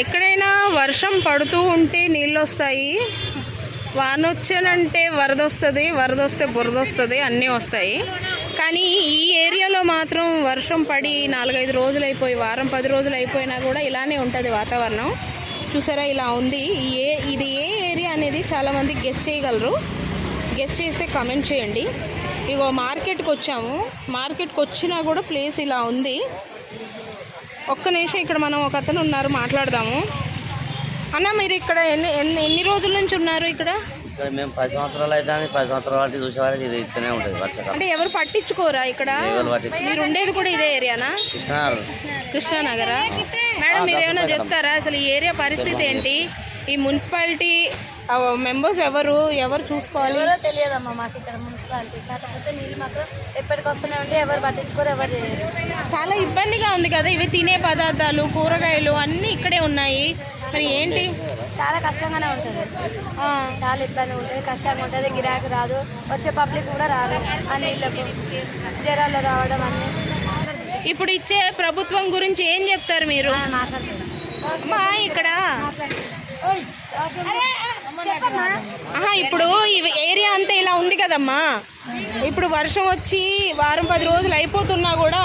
ఎక్కడైనా వర్షం పడుతూ ఉంటే నీళ్ళు వస్తాయి వాన వచ్చానంటే వరద వస్తుంది వరద వస్తే బురద వస్తుంది అన్నీ వస్తాయి. కానీ ఈ ఏరియాలో మాత్రం వర్షం పడి నాలుగైదు రోజులు అయిపోయి వారం పది రోజులు అయిపోయినా కూడా ఇలానే ఉంటుంది వాతావరణం. చూసారా ఇలా ఉంది. ఈ ఏ ఇది ఏ ఏరియా అనేది చాలామంది గెస్ట్ చేయగలరు. గెస్ట్ చేస్తే కమెంట్ చేయండి. ఇగో మార్కెట్కి వచ్చాము మార్కెట్కి వచ్చినా కూడా ప్లేస్ ఇలా ఉంది. ఒక్క నిమిషం ఇక్కడ మనం ఒక అతను ఉన్నారు మాట్లాడదాము. అన్న మీరు ఇక్కడ ఎన్ని ఎన్ని ఎన్ని రోజుల నుంచి ఉన్నారు ఇక్కడ? ఇక్కడ మేము పది సంవత్సరాలు అయితే పది సంవత్సరాల చూసేవాళ్ళకి ఇది ఇస్తూనే ఉంటుంది వర్షాకాలం. అంటే ఎవరు పట్టించుకోరా ఇక్కడ? మీరు ఉండేది కూడా ఇదే ఏరియానా? కృష్ణారు కృష్ణానగరా? మేడం మీరు ఏమైనా చెప్తారా? అసలు ఈ ఏరియా పరిస్థితి ఏంటి? ఈ మున్సిపాలిటీ మెంబర్స్ ఎవరు ఎవరు చూసుకోవాలి? ఎవరో తెలియదమ్మా మాకు ఇక్కడ మున్సిపాలిటీ. కాకపోతే నీళ్ళు మాత్రం ఎప్పటికి వస్తూనే ఉంటే ఎవరు పట్టించుకోరు ఎవరు చాలా ఇబ్బందిగా ఉంది కదా ఇవి తినే పదార్థాలు కూరగాయలు అన్నీ ఇక్కడే ఉన్నాయి. మరి ఏంటి? చాలా కష్టంగానే ఉంటుంది. చాలా ఇబ్బంది ఉంటుంది కష్టంగా ఉంటుంది గిరాకీ రాదు వచ్చే పబ్లిక్ కూడా రాదు ఆ నీళ్ళకు జ్వరాలు రావడం అన్నీ. ఇప్పుడు ఇచ్చే ప్రభుత్వం గురించి ఏం చెప్తారు మీరు? అమ్మా ఇక్కడ. ఇప్పుడు ఈ ఏరియా అంతా ఇలా ఉంది కదమ్మా. ఇప్పుడు వర్షం వచ్చి వారం పది రోజులు అయిపోతున్నా కూడా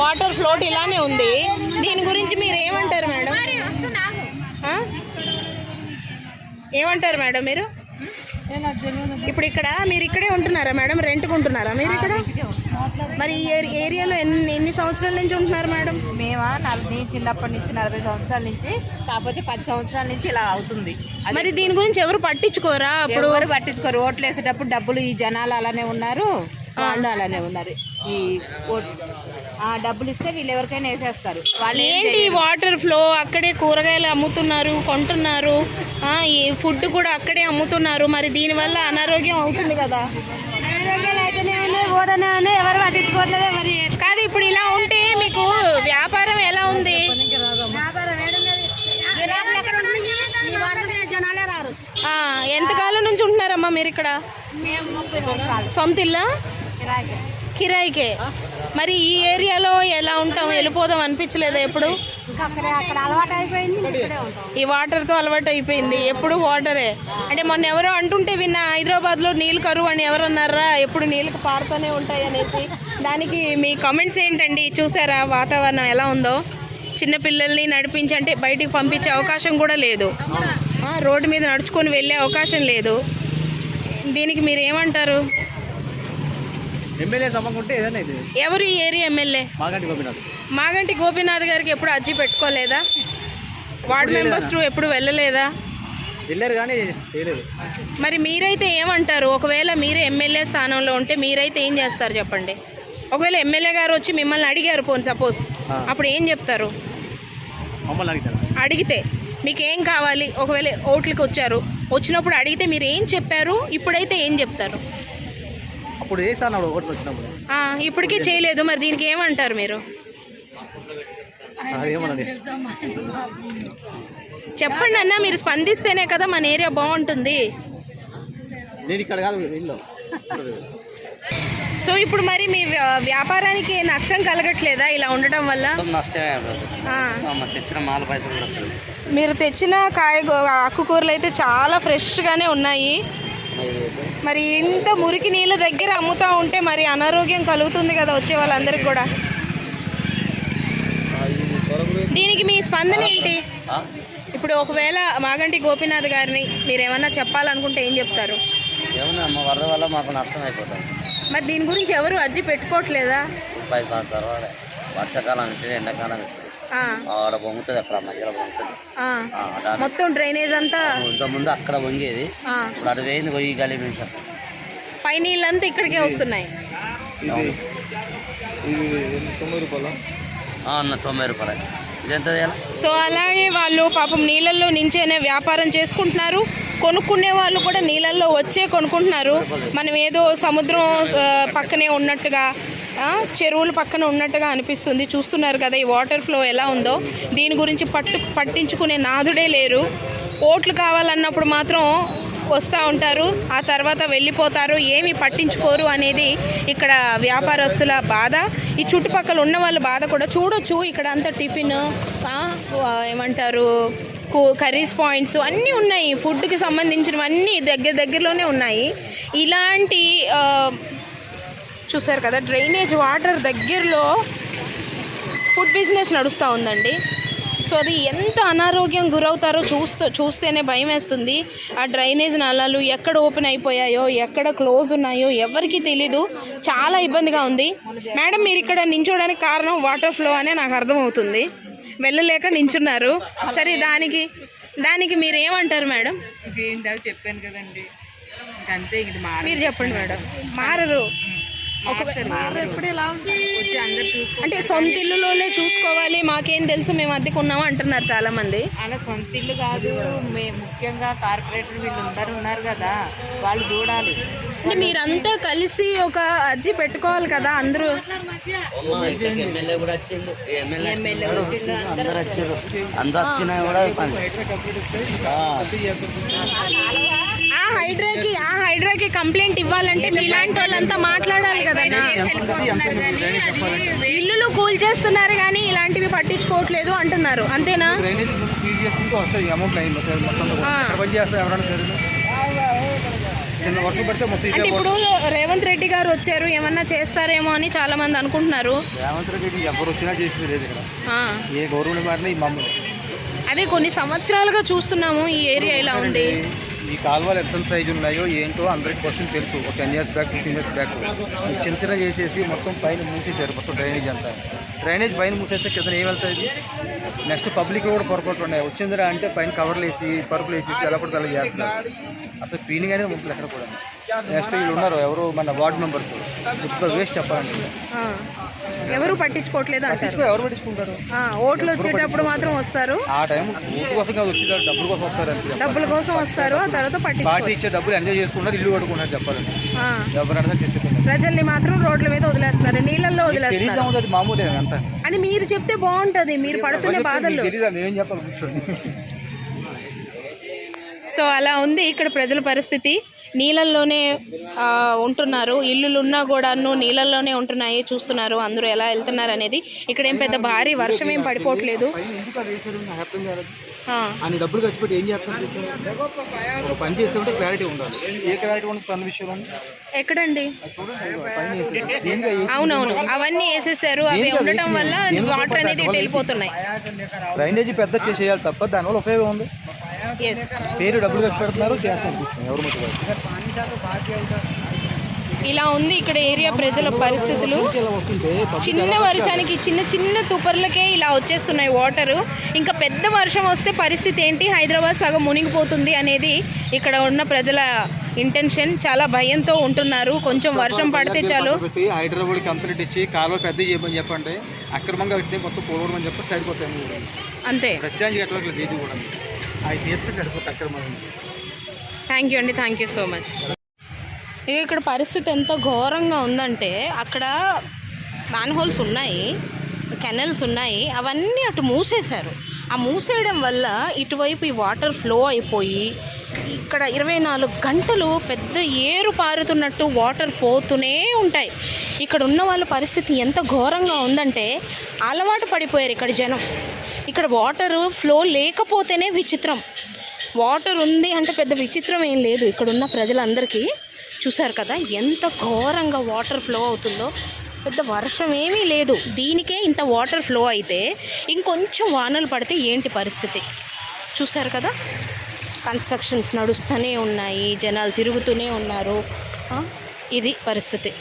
వాటర్ ఫ్లోట్ ఇలానే ఉంది. దీని గురించి మీరు ఏమంటారు మేడం? ఏమంటారు మేడం మీరు? ఇప్పుడు ఇక్కడ మీరు ఇక్కడే ఉంటున్నారా మేడం? రెంట్కి ఉంటున్నారా మీరు ఇక్కడ? మరి ఈ ఏరి- ఏరియాలో ఎన్ని ఎన్ని సంవత్సరాల నుంచి ఉంటున్నారు మేడం? మేమా? నలభై చిన్నప్పటి నుంచి నలభై సంవత్సరాల నుంచి కాకపోతే పది సంవత్సరాల నుంచి ఇలా అవుతుంది. మరి దీని గురించి ఎవరు పట్టించుకోరా అప్పుడు? ఎవరు పట్టించుకోరు. ఓట్లు వేసేటప్పుడు డబ్బులు ఈ జనాలు అలానే ఉన్నారు వాళ్ళు అలానే ఉన్నారు. ఈ ఓట్ డబ్బులు ఇస్తే వీళ్ళు ఎవరికైనా వేసేస్తారు. వాళ్ళు ఏంటి వాటర్ ఫ్లో? అక్కడే కూరగాయలు అమ్ముతున్నారు కొంటున్నారు. ఈ ఫుడ్ కూడా అక్కడే అమ్ముతున్నారు. మరి దీనివల్ల అనారోగ్యం అవుతుంది కదా? ఎవరు పట్టించుకోవట్లేదు ఎవరు. కాదు ఇప్పుడు ఇలా ఉంటే మీకు వ్యాపారం ఎలా ఉంది? ఎంతకాలం నుంచి ఉంటున్నారమ్మా మీరు ఇక్కడ? సొంత ఇల్లా కిరాయికే. మరి ఈ ఏరియాలో ఎలా ఉంటాం? వెళ్ళిపోదాం అనిపించలేదా ఎప్పుడు? ఈ వాటర్తో అలవాటు అయిపోయింది. ఎప్పుడు వాటరే? అంటే మొన్న ఎవరో అంటుంటే విన్నా హైదరాబాద్లో నీళ్ళు కరువు అని ఎవరు అన్నారా ఎప్పుడు నీళ్ళకి పారుతూనే ఉంటాయి అనేసి. దానికి మీ కామెంట్స్ ఏంటండి? చూసారా? వాతావరణం ఎలా ఉందో? చిన్నపిల్లల్ని నడిపించి అంటే బయటికి పంపించే అవకాశం కూడా లేదు. రోడ్డు మీద నడుచుకొని వెళ్ళే అవకాశం లేదు. దీనికి మీరు ఏమంటారు ఎమ్మెల్యే సమ్మకుంటే ఏదైనా ఇది. ఎవరు ఈ ఏరియా ఎమ్మెల్యే? మాగంటి గోపినాథ్. మాగంటి గోపీనాథ్ గారికి ఎప్పుడు అర్జీ పెట్టుకోలేదా? వార్డ్ మెంబర్స్ ఎప్పుడు వెళ్ళలేదా? వెళ్ళారు కానీ చేయలేదు. మరి మీరైతే ఏమంటారు? ఒకవేళ మీరే ఎమ్మెల్యే స్థానంలో ఉంటే మీరైతే ఏం చేస్తారు చెప్పండి? ఒకవేళ ఎమ్మెల్యే గారు వచ్చి మిమ్మల్ని అడిగారు పోనీ సపోజ్. అప్పుడు ఏం చెప్తారు? మమ్మల్ని అడిగితే మీకు ఏం కావాలి? ఒకవేళ ఓట్లకి వచ్చారు. వచ్చినప్పుడు అడిగితే మీరు ఏం చెప్పారు? ఇప్పుడైతే ఏం చెప్తారు? అప్పుడు చేస్తాను ఓట్లు వచ్చినప్పుడు? ఆ, ఇప్పటికీ చేయలేదు మరి దీనికి ఏమంటారు మీరు? అదేమన్నది చెప్పండి అన్న మీరు స్పందిస్తేనే కదా మన ఏరియా బాగుంటుంది. నేను ఇక్కడ కాదు ఇల్లు. సో ఇప్పుడు మరి మీ వ్యా- వ్యాపారానికి నష్టం కలగట్లేదా ఇలా ఉండటం వల్ల? మీరు తెచ్చిన కాయ ఆకుకూరలు అయితే చాలా ఫ్రెష్గానే ఉన్నాయి. మరి ఇంత మురికి నీళ్ళ దగ్గర అమ్ముతా ఉంటే మరి అనారోగ్యం కలుగుతుంది కదా వచ్చే వాళ్ళందరికీ కూడా. దీనికి మీ స్పందన ఏంటి? ఇప్పుడు ఒకవేళ మాగంటి గోపీనాథ్ గారిని మీరు ఏమన్నా చెప్పాలనుకుంటే ఏం చెప్తారు? ఏమన్నా మా వరద వల్ల మాకు నష్టం అయిపోతుంది మరి దీని గురించి ఎవరు అర్జీ పెట్టుకోవట్లేదా? వర్షాకాలం అంటే ఎండాకాలం. ఆడ పొంగుతుంది అక్కడ మధ్యలో పొంగుతుంది. మొత్తం డ్రైనేజ్ అంతా? ఇంతకుముందు అక్కడ పొంగేది. ఇప్పుడు అటు వేయింది పోయి గల్లీ నుంచి పై నీళ్ళంతా ఇక్కడికే వస్తున్నాయి. అన్న తొంభై రూపాయలు. ఇది ఎంత చేయాలి? సో అలాగే వాళ్ళు పాపం నీళ్ళల్లో నించేనే వ్యాపారం చేసుకుంటున్నారు. కొనుక్కునే వాళ్ళు కూడా నీళ్ళల్లో వచ్చే కొనుక్కుంటున్నారు. మనం ఏదో సముద్రం పక్కనే ఉన్నట్టుగా చెరువుల పక్కన ఉన్నట్టుగా అనిపిస్తుంది. చూస్తున్నారు కదా ఈ వాటర్ ఫ్లో ఎలా ఉందో. దీని గురించి పట్టు పట్టించుకునే నాదుడే లేరు. ఓట్లు కావాలన్నప్పుడు మాత్రం వస్తూ ఉంటారు. ఆ తర్వాత వెళ్ళిపోతారు. ఏమి పట్టించుకోరు అనేది ఇక్కడ వ్యాపారస్తుల బాధ. ఈ చుట్టుపక్కల ఉన్న వాళ్ళ బాధ కూడా చూడొచ్చు. ఇక్కడ అంతా టిఫిన్ ఏమంటారు కర్రీస్ పాయింట్స్ అన్నీ ఉన్నాయి. ఫుడ్కి సంబంధించినవన్నీ దగ్గర దగ్గరలోనే ఉన్నాయి. ఇలాంటి చూసారు కదా డ్రైనేజ్ వాటర్ దగ్గరలో ఫుడ్ బిజినెస్ నడుస్తూ ఉందండి. సో అది ఎంత అనారోగ్యం గురవుతారో చూస్తూ చూస్తేనే భయం వేస్తుంది. ఆ డ్రైనేజ్ నలాలు ఎక్కడ ఓపెన్ అయిపోయాయో ఎక్కడ క్లోజ్ ఉన్నాయో ఎవరికీ తెలీదు. చాలా ఇబ్బందిగా ఉంది. మేడం మీరు ఇక్కడ నించోడానికి కారణం వాటర్ ఫ్లో అనే నాకు అర్థమవుతుంది. వెళ్ళలేక నించున్నారు. సరే దానికి దానికి మీరు ఏమంటారు మేడం చెప్పాను కదండి. అంతే ఇది మార చెప్పండి మేడం. మారరు. అంటే సొంత ఇల్లులోనే చూసుకోవాలి మాకేం తెలుసు మేము అద్దెకు ఉన్నాము అంటున్నారు చాలా మంది అలా సొంత ఇల్లు కాదు మే ముఖ్యంగా కార్పొరేటర్ వీళ్ళు అందరు ఉన్నారు కదా వాళ్ళు చూడాలి. అంటే మీరంతా కలిసి ఒక అర్జీ పెట్టుకోవాలి కదా అందరూ. ఆ హైడ్రాకి ఆ హైడ్రాకి కంప్లైంట్ ఇవ్వాలంటే మీలాంటి వాళ్ళంతా మాట్లాడాలి. కదా ఇల్లులు కూల్ చేస్తున్నారు కానీ ఇలాంటివి పట్టించుకోవట్లేదు అంటున్నారు. అంతేనా? అంటే ఇప్పుడు రేవంత్ రెడ్డి గారు వచ్చారు ఏమన్నా చేస్తారేమో అని చాలా మంది అనుకుంటున్నారు. రేవంత్ రెడ్డి ఎవరు వచ్చినా చేసేది లేదు ఏ గవర్నమెంట్ మారినా అదే కొన్ని సంవత్సరాలుగా చూస్తున్నాము ఈ ఏరియా ఇలా ఉంది. ఈ కాలువలు ఎంత సైజు ఉన్నాయో ఏంటో హండ్రెడ్ పర్సెంట్ తెలుసు. ఒక ten years back fifteen years back చిన్న చిన్న చేసేసి మొత్తం పైన మూసేసారు మొత్తం డ్రైనేజ్ అంతా. డ్రైనేజ్ పైన మూసేస్తే కింద ఏం వెళ్తుంది? నెక్స్ట్ పబ్లిక్ కూడా పొరపాటు ఉన్నాయి. వచ్చిందిరా అంటే పైన కవర్లు వేసి పరుపులు వేసేసి ఎలా పడితే అలా చేస్తున్నారు అసలు క్లీనింగ్ అనేది ఉంటుంది ఎక్కడ కూడా. నెక్స్ట్ వీళ్ళు ఉన్నారు ఎవరు మన వార్డు మెంబర్స్? ఇప్పుడు వేస్ట్ చెప్పాలంటే. ఆ, ఎవరు పట్టించుకోవట్లేదు అంటారు? ఎవరు పట్టించుకుంటారు? ఆ, ఓట్లు వచ్చేటప్పుడు మాత్రం వస్తారు. ఆ టైం ఊటి కోసం కాదు డబ్బుల కోసం వస్తారు అంతే డబ్బుల కోసం వస్తారు ఆ తర్వాత పార్టీ పట్టించుకోరు ఇచ్చే డబ్బులు ఎంజాయ్ ఇల్లు ఆ, ఎవరైనా చేసేది ప్రజల్ని మాత్రం రోడ్ల మీద వదిలేస్తున్నారు నీళ్ళల్లో వదిలేస్తున్నారు. తెలియదు అది మామూలే అంతా. అని మీరు చెప్తే బాగుంటది మీరు పడుతున్న బాధలు మేమేం చెప్పాలి సో అలా ఉంది ఇక్కడ ప్రజల పరిస్థితి. నీళ్ళల్లోనే ఆ, ఉంటున్నారు. ఇల్లులు ఉన్నా కూడాను నీళ్ళల్లోనే ఉంటున్నాయి చూస్తున్నారు అందరూ ఎలా వెళ్తున్నారు అనేది ఇక్కడ ఏం పెద్ద భారీ వర్షం ఏం పడిపోవట్లేదు అని డబ్బులు ఖర్చు పెట్టి ఏం ఒక పని చేస్తే ఉంటే క్లారిటీ ఉండాలి. ఏ క్లారిటీ ఉంది పని విషయం ఎక్కడండి? అవునవును. అవన్నీ వేసేసారు. అవి ఉండటం వల్ల వాటర్ అనేది వెళ్ళిపోతున్నాయి డ్రైనేజీ పెద్ద చేసేయాలి తప్ప దానివల్ల ఉపయోగం ఉంది. పేరు డబ్బులు ఖర్చు పెడుతున్నారు ఎవరు ఇలా ఉంది ఇక్కడ ఏరియా ప్రజల పరిస్థితులు. చిన్న వర్షానికి చిన్న చిన్న తుపర్లకే ఇలా వచ్చేస్తున్నాయి వాటరు. ఇంకా పెద్ద వర్షం వస్తే పరిస్థితి ఏంటి? హైదరాబాద్ సగం మునిగిపోతుంది అనేది ఇక్కడ ఉన్న ప్రజల ఇంటెన్షన్. చాలా భయంతో ఉంటున్నారు. కొంచెం వర్షం పడితే చాలు. హైదరాబాద్ కంప్లీట్ ఇచ్చి కాలువ పెద్ద చేయమని చెప్పండి. అక్రమంగా మొత్తం పోవడం చెప్పి సరిపోతాయి అంతే. ప్రత్యేకంగా ఎట్లా చేసి కూడా. అవి చేస్తే సరిపోతుంది అక్రమంగా థ్యాంక్ యూ అండి. థ్యాంక్ యూ సో మచ్ ఇక ఇక్కడ పరిస్థితి ఎంత ఘోరంగా ఉందంటే అక్కడ మ్యాన్హోల్స్ ఉన్నాయి కెనల్స్ ఉన్నాయి అవన్నీ అటు మూసేశారు. ఆ మూసేయడం వల్ల ఇటువైపు ఈ వాటర్ ఫ్లో అయిపోయి ఇక్కడ ఇరవై నాలుగు గంటలు పెద్ద ఏరు పారుతున్నట్టు వాటర్ పోతూనే ఉంటాయి. ఇక్కడ ఉన్న వాళ్ళ పరిస్థితి ఎంత ఘోరంగా ఉందంటే అలవాటు పడిపోయారు ఇక్కడ జనం. ఇక్కడ వాటర్ ఫ్లో లేకపోతేనే విచిత్రం. వాటర్ ఉంది అంటే పెద్ద విచిత్రం ఏం లేదు. ఇక్కడ ఉన్న ప్రజలందరికీ చూసారు కదా ఎంత ఘోరంగా వాటర్ ఫ్లో అవుతుందో. పెద్ద వర్షం ఏమీ లేదు. దీనికే ఇంత వాటర్ ఫ్లో అయితే ఇంకొంచెం వానలు పడితే ఏంటి పరిస్థితి? చూసారు కదా? కన్స్ట్రక్షన్స్ నడుస్తూనే ఉన్నాయి జనాలు తిరుగుతూనే ఉన్నారు. ఇది పరిస్థితి.